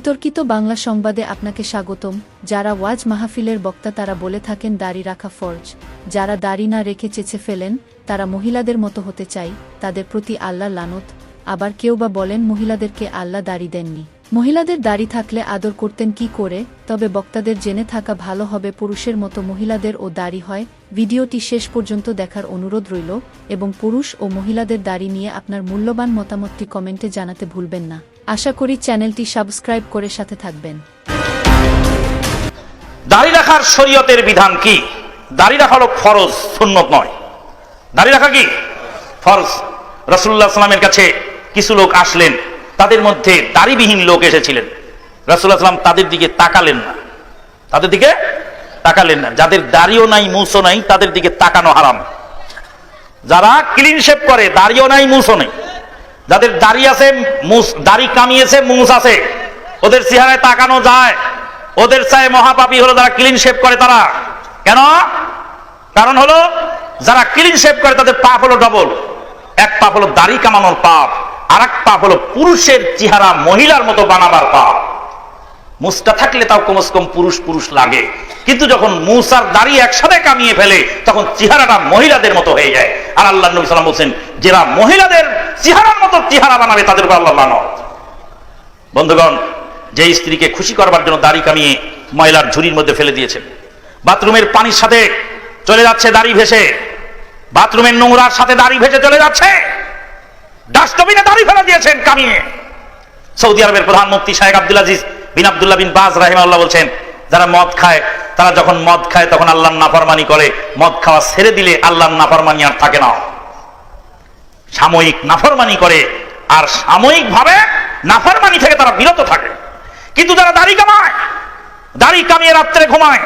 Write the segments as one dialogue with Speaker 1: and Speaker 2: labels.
Speaker 1: বিতর্কিত বাংলা সংবাদে আপনাকে স্বাগতম। যারা ওয়াজ মাহফিলের বক্তা তারা বলে থাকেন, দাড়ি রাখা ফরজ। যারা দাড়ি না রেখে চেঁচে ফেলেন, তারা মহিলাদের মতো হতে চাই, তাদের প্রতি আল্লাহ লানত। আবার কেউ বা বলেন, মহিলাদেরকে আল্লাহ দাড়ি দেননি। মহিলাদের দাড়ি থাকলে আদর করতেন কি করে? তবে বক্তাদের জেনে থাকা ভালো হবে, পুরুষের মতো মহিলাদের ও দাড়ি হয়। ভিডিওটি শেষ পর্যন্ত দেখার অনুরোধ রইল এবং পুরুষ ও মহিলাদের দাড়ি নিয়ে আপনার মূল্যবান মতামতটি কমেন্টে জানাতে ভুলবেন না। আশা করি চ্যানেলটি সাবস্ক্রাইব করে সাথে থাকবেন।
Speaker 2: দাড়ি রাখার শরীয়তের বিধান কি? দাড়ি রাখা হলো ফরজ, সুন্নত নয়। দাড়ি রাখা কি? ফরজ। রসুল্লাহ সাল্লামের কাছে কিছু লোক আসলেন, তাদের মধ্যে দাড়িবিহীন লোক এসেছিলেন। রসুল্লাহ সাল্লাম তাদের দিকে তাকালেন না। তাদের দিকে তাকালেন না। যাদের দাড়িও নাই, মুসও নাই, তাদের দিকে তাকানো হারাম। যারা ক্লিন শেভ করে, দাড়িও নাই, মুসও নেই। যাদের দাড়ি আছে, মুস, দাড়ি কামিয়েছে, মুস আছে, ওদের চেহারায় তাকানো যায়। ওদের চায় মহাপাপি হলো যারা ক্লিন শেপ করে তারা। কেন? কারণ হলো, যারা ক্লিন শেপ করে তাদের পাপ হলো ডবল এক পাপ হলো দাড়ি কামানোর পাপ আর এক পাপ হলো পুরুষের চেহারা মহিলার মতো বানাবার পাপ। মুসটা থাকলে তাও কমস কম পুরুষ পুরুষ লাগে। কিন্তু যখন মুসার দাড়ি একসাথে কামিয়ে ফেলে, তখন চেহারাটা মহিলাদের মতো হয়ে যায়। আর আল্লাহ নবী সাল্লাম বলছেন, যারা মহিলাদের চেহারার মতো চেহারা বানাবে, তাদের উপর আল্লাহ লানত। বন্ধুগণ যে স্ত্রীকে খুশি করবার জন্য দাড়ি কামিয়ে ময়লার ঝুড়ির মধ্যে ফেলে দিয়েছেন, বাথরুমের পানির সাথে চলে যাচ্ছে দাড়ি ভেসে, বাথরুমের নোংরার সাথে দাড়ি ভেসে চলে যাচ্ছে, ডাস্টবিনে দাড়ি ফেলে দিয়েছেন কামিয়ে। সৌদি আরবের প্রধানমন্ত্রী শাহেখ আব্দুল আজিজ বিন আব্দুল্লাহ বিন বাজ রাহিমাল্লাহ বলছেন, যারা মদ খায়, তারা যখন মদ খায় তখন আল্লাহর নাফরমানি করে। মদ খাওয়া ছেড়ে দিলে আল্লাহর নাফরমানি আর থাকে না। সাময়িক নাফরমানি করে আর সাময়িক ভাবে নাফরমানি থেকে তারা বিরত থাকে। কিন্তু যারা দাড়ি কামায়, দাড়ি কামিয়ে রাত্রে ঘুমায়,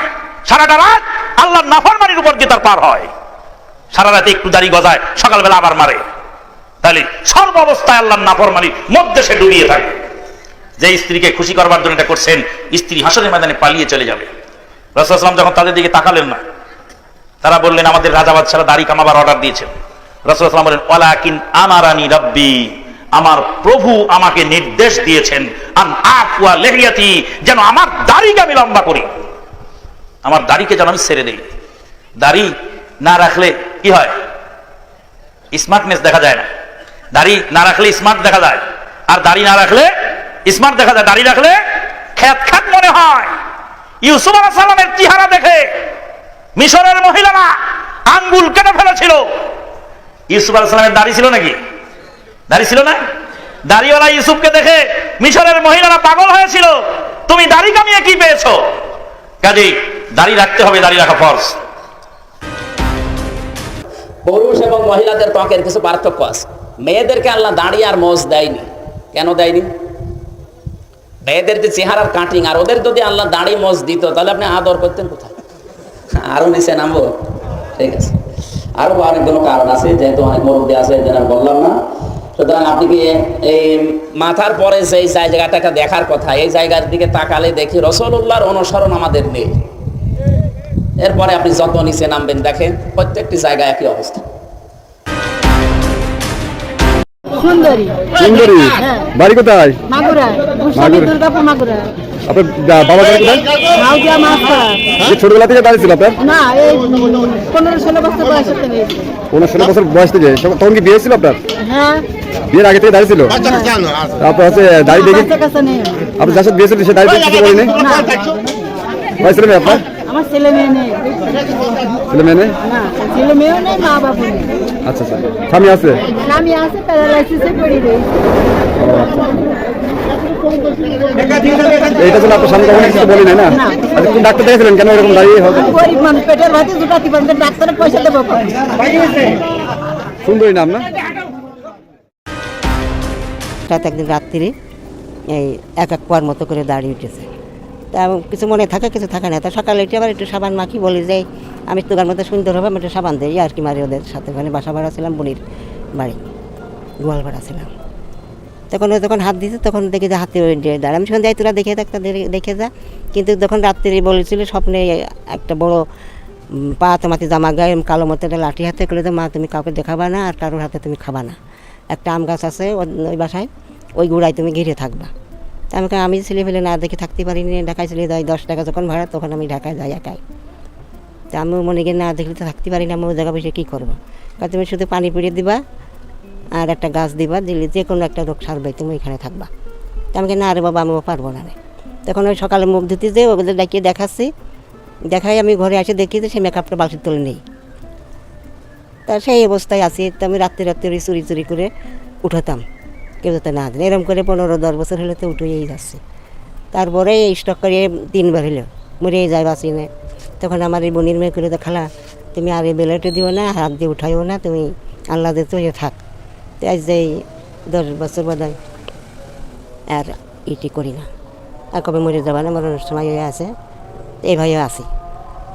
Speaker 2: সারাটা রাত আল্লাহর নাফরমানির উপর দিয়ে তার পার হয়। সারা রাতে একটু দাড়ি গজায়, সকালবেলা আবার মারে। তাহলে সর্ব অবস্থায় আল্লাহর নাফরমানির মধ্যে সে ডুবিয়ে থাকে। যে স্ত্রীকে খুশি করবার জন্য এটা করছেন, স্ত্রী হাসনের ময়দানে পালিয়ে চলে যাবে। রসুলাম যখন তাদের দিকে তাকালেন না, তারা বললেন, আমাদের রাজা বাদশারা দাড়ি কামাবার অর্ডার দিয়েছেন। রসুলাম বলেন ওলাকিন আমারানি রব্বি। আমার প্রভু আমাকে নির্দেশ দিয়েছেন যেন আমার দাড়িকে আমি লম্বা করি। আমার দাড়িকে যেন আমি ছেড়ে দেই। দাড়ি না রাখলে কি হয়? স্মার্টনেস দেখা যায় না। দাড়ি না রাখলে স্মার্ট দেখা যায়। আর দাড়ি না রাখলে স্মার্ট দেখা যায় দাড়ি রাখলে খ্যাত খ্যাত মনে হয়। ইউসুফ আলাহ সাল্লামের চেহারা দেখে মিশরের মহিলারা আঙ্গুল কেটে ফেলেছিল। ইউসুফ আলাহ সাল্লামের দাড়ি ছিল নাকি? দাড়ি ছিল না? দাড়িওয়ালা ইউসুফকে দেখে মিশরের মহিলারা পাগল হয়েছিল। তুমি দাড়ি কামিয়ে কি পেয়েছ? কাজেই দাড়ি রাখতে হবে, দাড়ি রাখা ফরজ।
Speaker 3: পুরুষ এবং মহিলাদের ত্বকের কিছু পার্থক্য আছে। মেয়েদেরকে আল্লাহ দাঁড়িয়ে আর মোজ দেয়নি। কেন দেয়নি? মেয়েদের যে চেহারার কাটিং আর ওদের যদি আল্লাহ দাড়ি মোজ দিত, তাহলে আপনি আদর করতেন কোথায়? আরও নিচে নামবো? ঠিক আছে। আরও অনেকগুলো কারণ আছে, যেহেতু অনেক মুরব্বী আছে যেন বললাম না। সুতরাং আপনি কি এই মাথার পরে সেই জায়গাটাকে দেখার কথা, এই জায়গার দিকে তাকালে দেখি রসুল্লাহর অনুসরণ আমাদের নেই। এরপরে আপনি যত নিচে নামবেন, দেখেন প্রত্যেকটি জায়গায় একই অবস্থা।
Speaker 4: সুন্দরী।
Speaker 5: সুন্দরী।
Speaker 4: হ্যাঁ।
Speaker 5: বাড়ি কোথায়?
Speaker 4: দুর্গাপুর
Speaker 5: আপনার বাবা বাড়ি কোথায়?
Speaker 4: হাউদিয়া মাস্টার।
Speaker 5: যে ছোটবেলা থেকে দাঁড়িয়ে ছিল আপনার?
Speaker 4: না এই পনেরো ষোলো বছর বয়স থেকে
Speaker 5: পনেরো ষোলো বছর বয়স থেকে। তখন কি বিয়ে ছিল আপনার?
Speaker 4: হ্যাঁ।
Speaker 5: বিয়ের আগে থেকে দাঁড়িয়ে ছিল? তারপর হচ্ছে দাঁড়িয়ে দেখি। আপনি যার সাথে বিয়ে ছিল সে দাঁড়িয়ে কিছু করেনি
Speaker 4: না।
Speaker 5: কয় আপনার?
Speaker 4: আমার ছেলে মেয়ে নেই।
Speaker 5: ছেলে মেয়ে নেই?
Speaker 4: না ছেলে মেয়েও নেই মা বাবু নেই।
Speaker 5: আচ্ছা আচ্ছা। স্বামী আছে?
Speaker 4: আমি আছে প্যারালাইসিসে পড়ে রয়েছি।
Speaker 5: এইটা আপনার স্বামী কখনো কিছু বলি না?
Speaker 4: না।
Speaker 5: আচ্ছা কোন ডাক্তার দেখেছিলেন কেন এরকম দাঁড়িয়ে হবে
Speaker 4: গরিব মানুষ পেটের ভাতে জুটাতে পারবে ডাক্তারের পয়সা দেবো
Speaker 5: সুন্দরী নাম না?
Speaker 6: হঠাৎ একদিন রাত্রি এই এক এক মতো করে দাঁড়িয়ে উঠেছে। তা কিছু মনে থাকে, কিছু থাকে না। তা সকালে উঠে আবার একটু সাবান মাখি, বলি যে, আমি তোগার মধ্যে সুন্দর হবে, আমি একটু সাবান দিই। আর কি মারি ওদের সাথে। ওখানে বাসা ভাড়া ছিলাম, বনির বাড়ি। গোয়াল ভাড়া ছিলাম। তখন ও যখন হাত দিতে তখন দেখি যে হাতে দাঁড়া আমি সন্ধ্যায় তোরা দেখে থাকতে দেখে যা। কিন্তু যখন রাত্রি বলেছিল, স্বপ্নে একটা বড় পা তোমাতে জামা গায়ে কালো মতো একটা লাঠি হাতে করে মা, তুমি কাউকে দেখাবা না, আর কারোর হাতে তুমি খাবা না। একটা আম গাছ আছে ওই বাসায়, ওই গুড়ায় তুমি ঘিরে থাকবা। আমাকে আমি ছেলে ফেলে না দেখে থাকতে পারিনি, ঢাকায় চলে যাই, দশ টাকা যখন ভাড়া, তখন আমি ঢাকায় যাই একাই। তা আমি মনে করি না দেখলে তো থাকতে পারি না, আমি ওই জায়গা বসে কী করব? কারণ তুমি শুধু পানি পুড়িয়ে দিবা আর একটা গাছ দিবা, দিলে যে কোনো একটা রোগ সারবে, তুমি এখানে থাকবা। তা আমাকে না রে বাবা আমিও পারব না রে। তখন ওই সকালে মুখ ধুতে যে ওদের ডাকিয়ে দেখাচ্ছি। দেখাই আমি ঘরে এসে দেখি যে সেই মেকআপটা বালতির তুলে নেই। তা সেই অবস্থায় আছি, তো আমি রাত্রে রাত্রে চুরি চুরি করে উঠাতাম। কেউ যাতে না জানে। এরকম করে পনেরো, দশ বছর হলে তো উঠেই যাচ্ছে। তারপরে এই স্টক করে তিনবার হলো। মরে যায় বাঁচি না। তখন আমার এই বোনের মেয়ে করে তো খালা, তুমি আর এই বেলেটে দিও না হাত দিয়ে উঠাইও না, তুমি আল্লাহ দিয়ে তো থাক। তো আজ যে এই দশ বছর হয় আর ইটি করি না। আর কবে মরে যাবা না, মরার সময় হয়ে আছে। এইভাবে আসি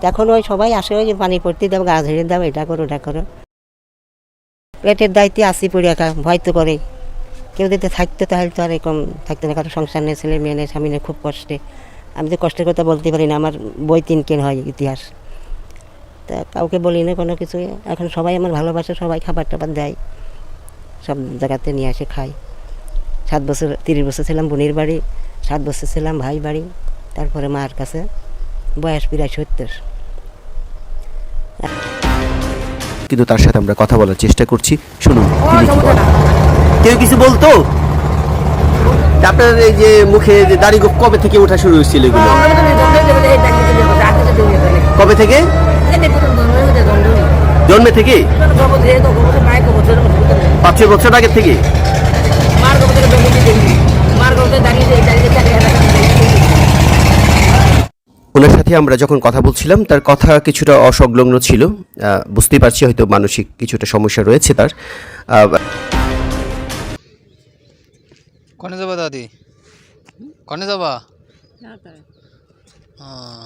Speaker 6: তখন ওই সবাই আসে, ওই যে পানি পড়তে দাও, গা ঝেড়ে দাও, এটা করো, ওটা করো। পেটের দায়িত্বে আসি পড়ি একা ভয় তো করে কেউ যদি থাকতো তাহলে তো আর এরকম থাকতো না কারও সংসার নেই ছেলে মেয়ে নেই, স্বামী নেই, খুব কষ্টে। আমি তো কষ্টের কথা বলতে পারি না, আমার বই তিন কেন হয় ইতিহাস। তা কাউকে বলি না কোনো কিছু এখন সবাই আমার ভালোবাসে, সবাই খাবার টাবার দেয়। সব জায়গাতে নিয়ে আসে খাই সাত বছর, তিরিশ বছর ছিলাম বোনের বাড়ি, সাত বছর ছিলাম ভাই বাড়ি, তারপরে মার কাছে। বয়স প্রায় সত্তর।
Speaker 7: কিন্তু তার সাথে আমরা কথা বলার চেষ্টা করছি। শুনুন। কেউ কিছু বলতো? আপনার এই যে মুখে যে দাড়ি কবে থেকে ওঠা শুরু হয়েছিল এগুলো? কবে থেকে? জন্মে থেকে? পাঁচ ছয় বছর আগে থেকে? ওনার সাথে আমরা যখন কথা বলছিলাম তার কথা কিছুটা অসংলগ্ন ছিল। বুঝতেই পারছি হয়তো মানসিক কিছুটা সমস্যা রয়েছে তার। আহ,
Speaker 8: কনে যাবা দাদি? কনে যাবা? হ্যাঁ।